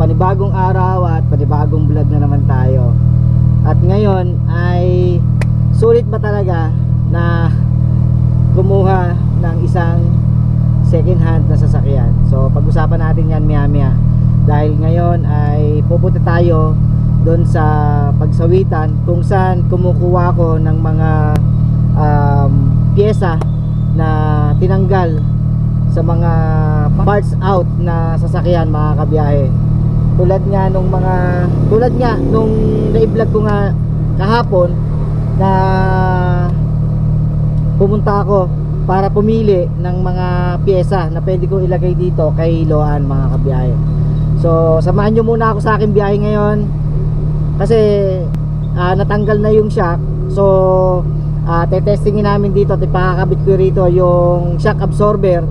panibagong araw at panibagong vlog na naman tayo. At ngayon ay sulit ba talaga na kumuha ng isang second hand na sasakyan. So pag-usapan natin yan maya maya. Dahil ngayon ay pupunta tayo doon sa pagsawitan kung saan kumukuha ko ng mga um, pyesa na tinanggal sa mga parts out na sasakyan mga kabiyahe tulad nga nung mga tulad nga nung na-vlog ko nga kahapon na pumunta ako para pumili ng mga pyesa na pwede ko ilagay dito kay Loan mga kabiyahe. So samahan nyo muna ako sa aking biyahe ngayon kasi ah, natanggal na yung shock. So uh, tetestingin namin dito at ipakakabit ko rito yung shock absorber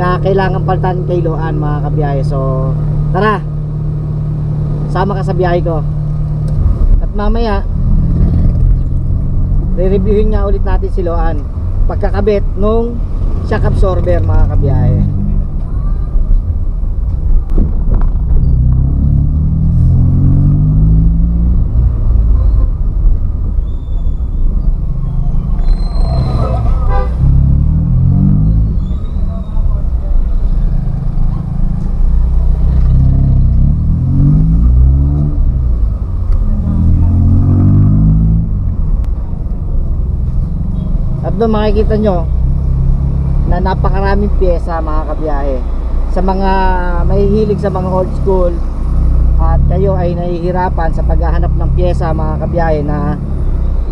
na kailangan palitan kay Loan mga kabiyahe. So tara sama ka sa biyahe ko. At mamaya re-reviewin nga ulit natin si Loan. Pagkakabit nung shock absorber mga kabiyahe doon makikita nyo na napakaraming pyesa mga kabiyahe. Sa mga mahihilig sa mga old school at kayo ay nahihirapan sa paghahanap ng pyesa mga kabiyahe na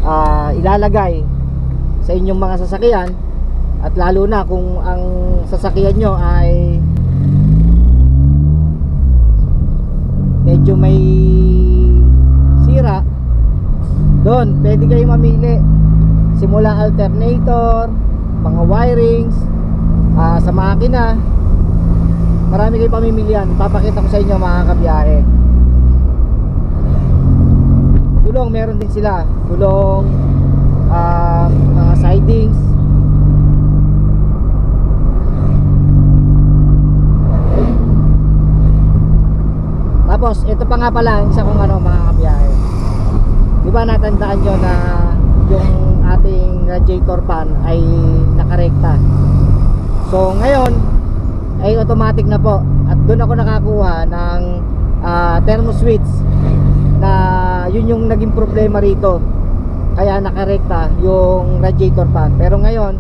ah, ilalagay sa inyong mga sasakyan at lalo na kung ang sasakyan nyo ay medyo may sira doon pwede kayo mamili simula alternator mga wirings ah, sa makina. Marami kayo pamimilian. Papakita ko sa inyo mga kabiyahe. Gulong meron din sila. Gulong ah, mga sidings. Tapos ito pa nga pala isa kong ano mga kabiyahe. Di ba natandaan nyo na yung ating radiator fan ay nakarekta. So ngayon ay automatic na po. At doon ako nakakuha ng ah, thermo switch na yun yung naging problema rito. Kaya nakarekta yung radiator fan. Pero ngayon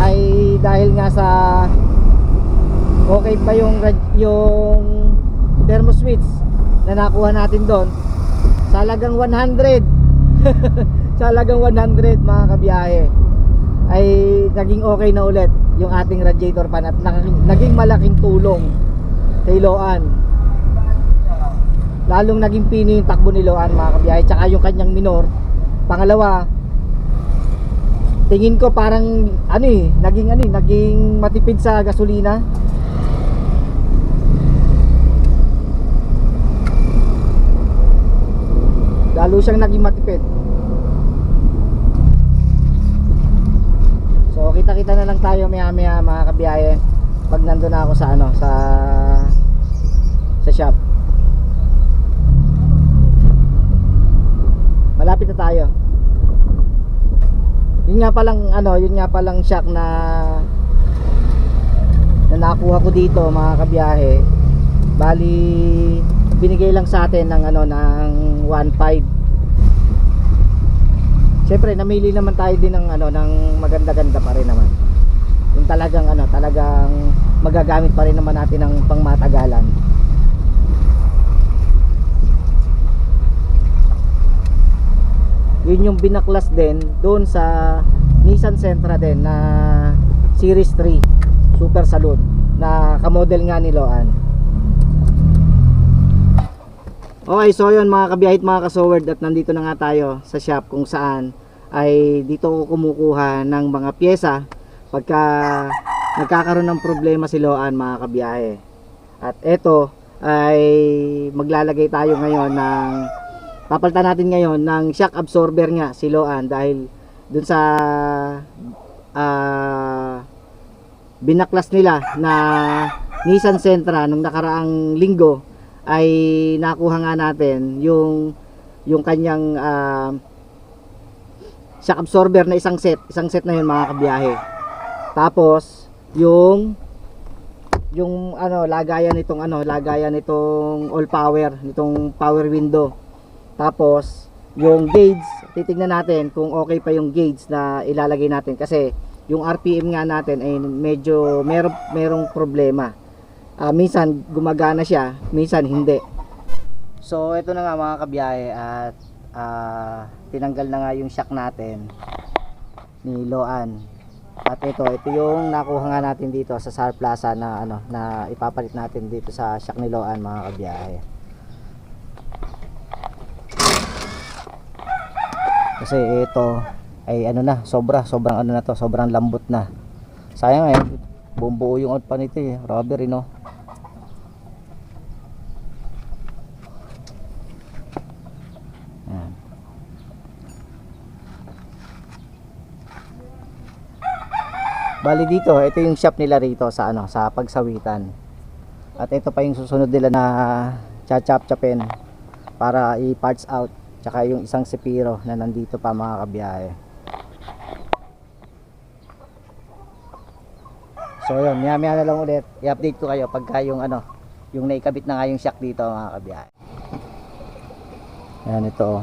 ay dahil nga sa okay pa yung yung thermo switch na nakuha natin doon sa halagang 100 sa halagang 100 mga kabiyahe ay naging okay na ulit yung ating radiator fan at naging, malaking tulong kay Loan. Lalong naging pino yung takbo ni Loan mga kabiyahe tsaka yung kanyang minor. Pangalawa tingin ko parang ano eh naging ano eh naging matipid sa gasolina. Lalo siyang naging matipid so kita kita na lang tayo maya maya mga kabiyahe. Pag nandun na ako sa ano sa sa shop. Malapit na tayo. Yun nga palang ano yun nga palang shock na na nakuha ko dito mga kabiyahe. Bali binigay lang sa atin ng ano ng 1.5 Siyempre namili naman tayo din ng ano ng maganda-ganda pa rin naman. Yung talagang ano, talagang magagamit pa rin naman natin ng pangmatagalan. Yun yung binaklas din doon sa Nissan Sentra din na Series 3 Super Saloon na kamodel nga ni Loan. Okay, so yun mga kabiyahit mga kasoward at nandito na nga tayo sa shop kung saan ay dito ko kumukuha ng mga pyesa pagka nagkakaroon ng problema si Loan mga kabiyahe. At eto ay maglalagay tayo ngayon ng papalitan natin ngayon ng shock absorber nga si Loan dahil dun sa ah, binaklas nila na Nissan Sentra nung nakaraang linggo ay nakuha nga natin yung yung kanyang ah, shock absorber na isang set. Isang set na yun mga kabiyahe. Tapos, yung yung ano lagayan nitong ano lagayan nitong all power nitong power window tapos yung gauge titingnan natin kung okay pa yung gauge na ilalagay natin kasi yung RPM nga natin ay medyo meron merong problema Ah, minsan gumagana siya minsan hindi so ito na nga mga kabiyahe at ah, tinanggal na nga yung shock natin ni Loan at ito, ito yung nakuha nga natin dito sa SAR Plaza na ano na ipapalit natin dito sa Shack ni Loan mga kabiyahe. Kasi ito ay ano na, sobra, sobrang ano na to, sobrang lambot na. Sayang eh, bumbuo yung out pa nito eh, rubber eh, no. Bali dito, ito yung shop nila rito sa ano, sa pagsawitan. At ito pa yung susunod nila na chachap-chapin para i-parts out. Tsaka yung isang sipiro na nandito pa mga kabiyahe. So yun, maya maya na lang ulit. I-update ko kayo pagka yung ano, yung naikabit na nga yung shock dito mga kabiyahe. Ayan ito. oh.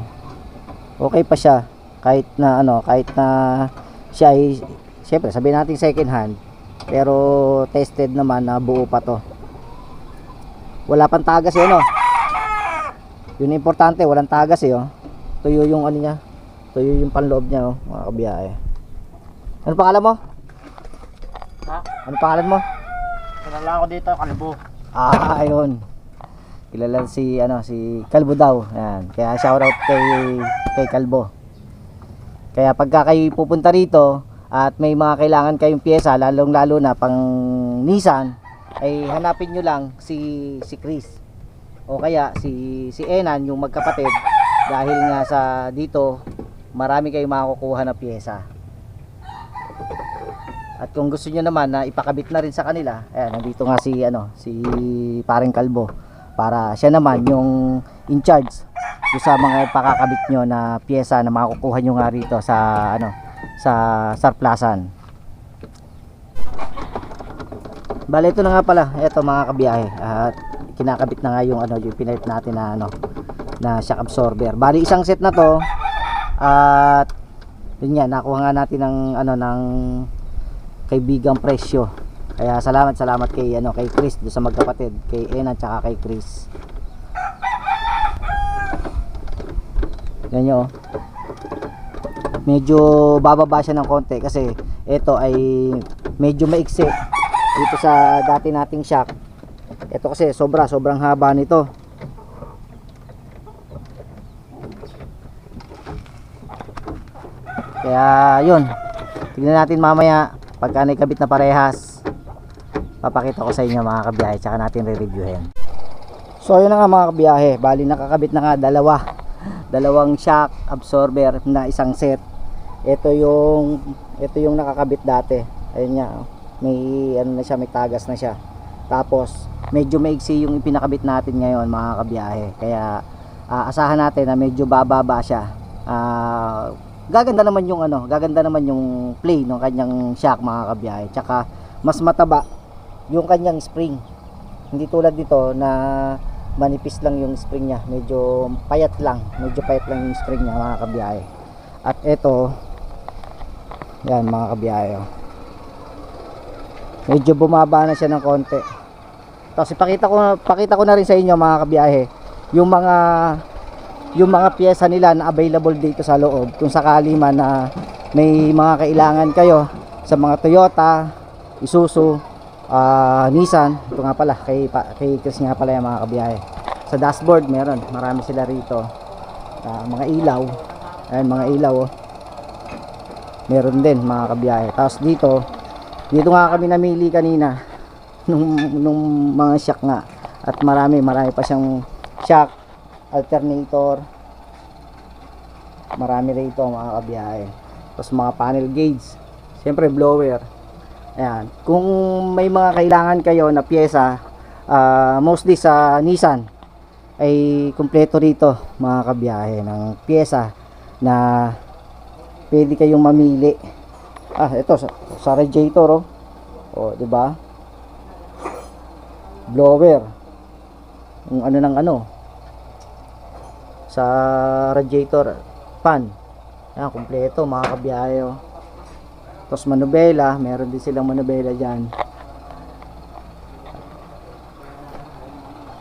Okay pa siya kahit na ano, kahit na siya ay Siyempre, sabihin natin second hand. Pero tested naman na buo pa to. Wala pang tagas eh, no? Yun ang importante, walang tagas eh, oh. Tuyo yung ano niya. Tuyo yung panloob niya, oh, mga kabiyahe. Ano pangalan mo? Ha? Ano pangalan mo? Kilala ko dito, kalbo. Ah, ayun. Kilala si ano si Kalbo daw. Ayan. Kaya shoutout kay kay Kalbo. Kaya pagka kayo pupunta rito at may mga kailangan kayong pyesa, lalong lalo na pang Nissan, ay hanapin nyo lang si si Chris. O kaya si si Enan yung magkapatid dahil nga sa dito marami kayong makukuha na pyesa. At kung gusto niyo naman na ipakabit na rin sa kanila, ayan, nandito nga si ano, si Paring Kalbo para siya naman yung in charge sa mga pakakabit nyo na pyesa na makukuha nyo nga rito sa ano sa Sarplasan. Bale ito na nga pala, ito mga kabiyahe at kinakabit na nga yung ano yung pinalit natin na ano na shock absorber. Bali isang set na to at yun nga nakuha nga natin ng ano ng kaibigang presyo. Kaya salamat salamat kay ano kay Chris do sa magkapatid, kay Ena at kay Chris. Yan nyo, oh. Medyo bababa siya ng konti kasi ito ay medyo maiksi dito sa dati nating shock. Ito kasi sobra, sobrang haba nito. Kaya yun, tignan natin mamaya pagka naikabit na parehas. Papakita ko sa inyo mga kabiyahe tsaka natin re-reviewin. So yun nga mga kabiyahe, bali nakakabit na nga dalawa. Dalawang shock absorber na isang set. Ito yung ito yung nakakabit dati. Ayun nga, oh. may ano na siya, may tagas na siya. Tapos medyo maigsi yung ipinakabit natin ngayon mga kabiyahe. Kaya ah, asahan natin na medyo bababa siya. Ah, gaganda naman yung ano, gaganda naman yung play ng kanyang shock mga kabiyahe. Tsaka mas mataba yung kanyang spring. Hindi tulad dito na manipis lang yung spring niya. Medyo payat lang. Medyo payat lang yung spring niya mga kabiyahe. At ito, yan mga kabiyahe. oh. Medyo bumaba na siya ng konti. Tapos ipakita ko, pakita ko na rin sa inyo mga kabiyahe. Yung mga yung mga pyesa nila na available dito sa loob kung sakali man na may mga kailangan kayo sa mga Toyota, Isuzu, ah, Nissan, ito nga pala kay, kay Chris nga pala yung mga kabiyahe. Sa dashboard meron, marami sila rito. Ah, mga ilaw, ayan mga ilaw oh. Meron din mga kabiyahe. Tapos dito, dito nga kami namili kanina nung, nung mga shock nga. At marami, marami pa siyang shock, alternator, marami rito mga kabiyahe. Tapos mga panel gauge, siyempre blower. Ayan. Kung may mga kailangan kayo na pyesa, ah, mostly sa Nissan, ay kumpleto rito mga kabiyahe ng pyesa na pwede kayong mamili. Ah, ito sa, sa radiator oh. Oh, 'di ba? Blower. Yung ano ng ano sa radiator fan. Yan, kumpleto mga kabiyahe oh. Tapos manubela, meron din silang manubela dyan.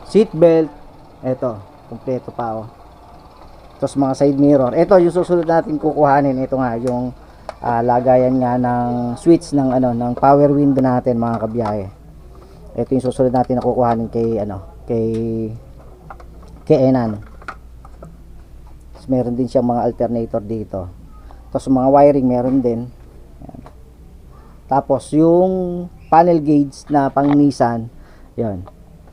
Seat belt, eto, kumpleto pa oh. Tapos mga side mirror. Ito yung susunod natin kukuhanin. Ito nga yung ah, lagayan nga ng switch ng ano ng power window natin mga kabiyahe. Ito yung susunod natin na kukuhanin kay ano, kay kay Enan. Tapos meron din siyang mga alternator dito. Tapos mga wiring meron din. Yan. Tapos yung panel gauge na pang Nissan, 'yon.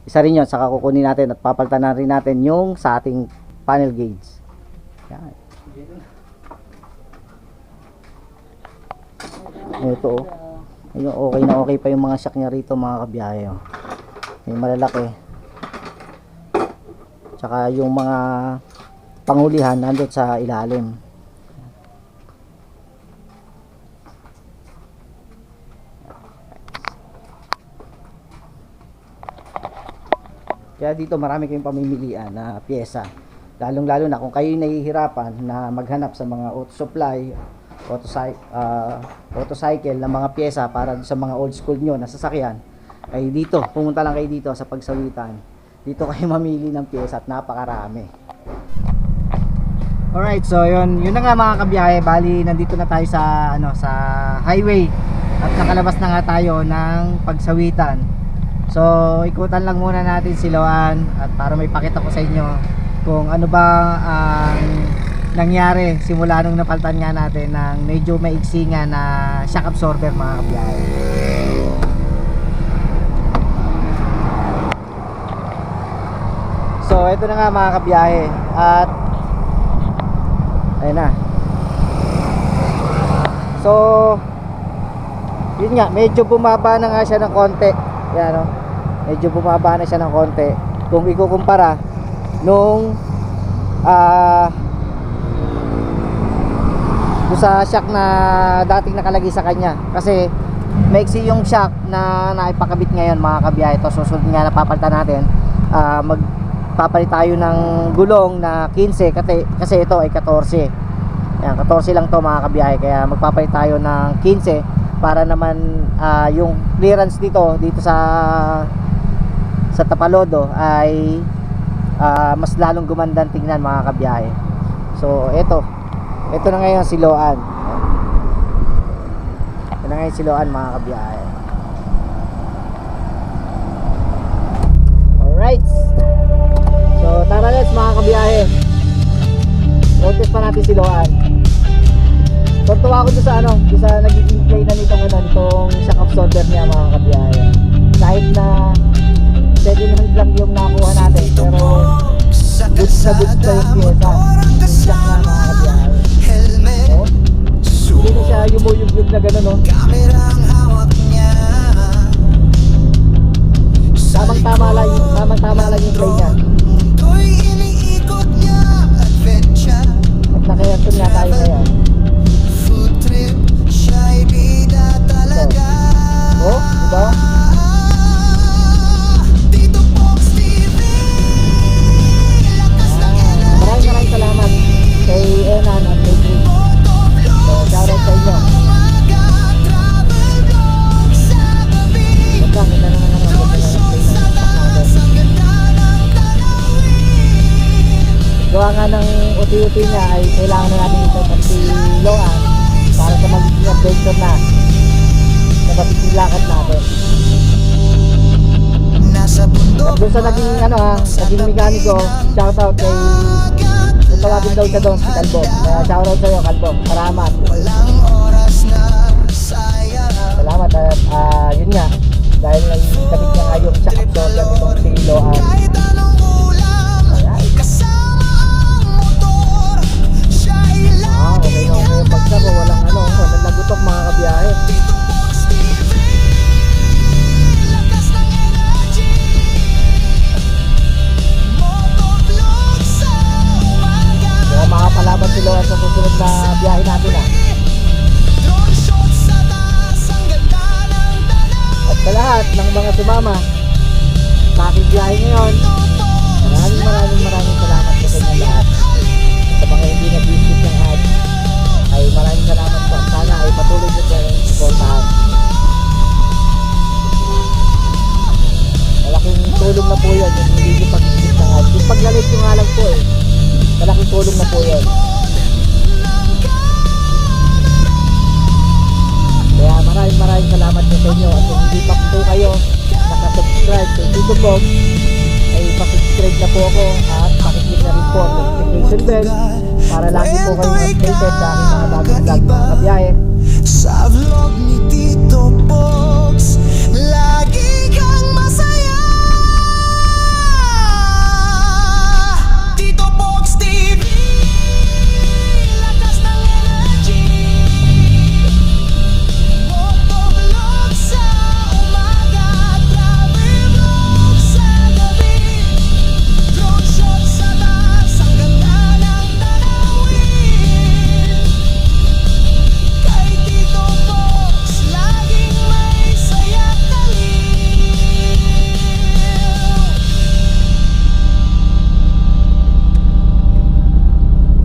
Isa rin 'yon saka kukunin natin at papalitan na rin natin yung sa ating panel gauge. Yan. Ito oh. Okay na okay pa yung mga shock niya rito mga kabiyahe. Oh. Yung malalaki. Tsaka yung mga pangulihan nandun sa ilalim. Kaya dito marami kayong pamimilian na pyesa. Lalong lalo na kung kayo nahihirapan na maghanap sa mga auto supply, auto, uh, motorcycle na mga pyesa para sa mga old school nyo na sasakyan, ay dito, pumunta lang kayo dito sa pagsawitan. Dito kayo mamili ng pyesa at napakarami. Alright, so yun, yun na nga mga kabiyahe, bali nandito na tayo sa ano sa highway at nakalabas na nga tayo ng pagsawitan. So, ikutan lang muna natin si Loan at para may pakita ko sa inyo kung ano ba ang nangyari simula nung napaltan nga natin ng medyo maiksi nga na shock absorber mga kabiyahe. So, ito na nga mga kabiyahe at ayun na. So, yun nga, medyo bumaba na nga siya ng konti. Yan, no? Medyo bumaba na siya ng konti. Kung ikukumpara nung ah doon sa shock na dating nakalagay sa kanya. Kasi maiksi yung shock na naipakabit ngayon mga kabiyahe. Ito susunod nga napapalitan natin. Ah magpapalit tayo ng gulong na 15 kasi, kasi ito ay 14. Yan, 14 lang to mga kabiyahe. Kaya magpapalit tayo ng 15 para naman ah, yung clearance dito dito sa sa Tapalodo ay ah, mas lalong gumandang tingnan mga kabiyahe. So, ito. Ito na ngayon si Loan. Ito na ngayon si Loan mga kabiyahe. Alright. So, tara let's mga kabiyahe. Notice pa natin si Loan. Tuntua ako doon sa ano, doon sa nagiging play na nitong ano, nitong shock absorber niya mga kabiyahe. Kahit na second hand lang yung pero goods pa yung. Yung shock na mga kabiyahe. Oh, hindi na siya yumuyugyug na gano'n, no? Tamang tama lang, yung- tamang tama lang yung play niya. At nakayaton nga tayo ngayon. Oh, diba? Ha, naging mekaniko, shoutout kay tawagin daw siya doon si Kalbo. Kaya shoutout sa'yo Kalbo. Salamat. Salamat at ah, yun nga. Dahil nagkabit niya nga yung shock absorber nitong si Loan. Ah, okay na okay pagsabo. Walang ano, walang lagutok mga kabiyahe. Si Mama sa aking biyahe ngayon. Maraming maraming maraming salamat sa kanyang lahat. Sa mga hindi nag-visit ng ad, ay maraming salamat po. Sana ay patuloy nyo po yung supportahan. Malaking tulong na po yun yung hindi nyo pag-visit ng ad. Yung paglalit nyo nga lang po eh. Malaking tulong na po yun. Kaya maraming maraming salamat po sa inyo. At kung hindi pa po kayo nakasubscribe sa Tito Bob, ay pasubscribe na po ako at pakiclick na rin po ang notification bell para lagi po kayong updated sa aking mga bagong vlog mga kabiyahe. Sa vlog ni Tito Box Lagi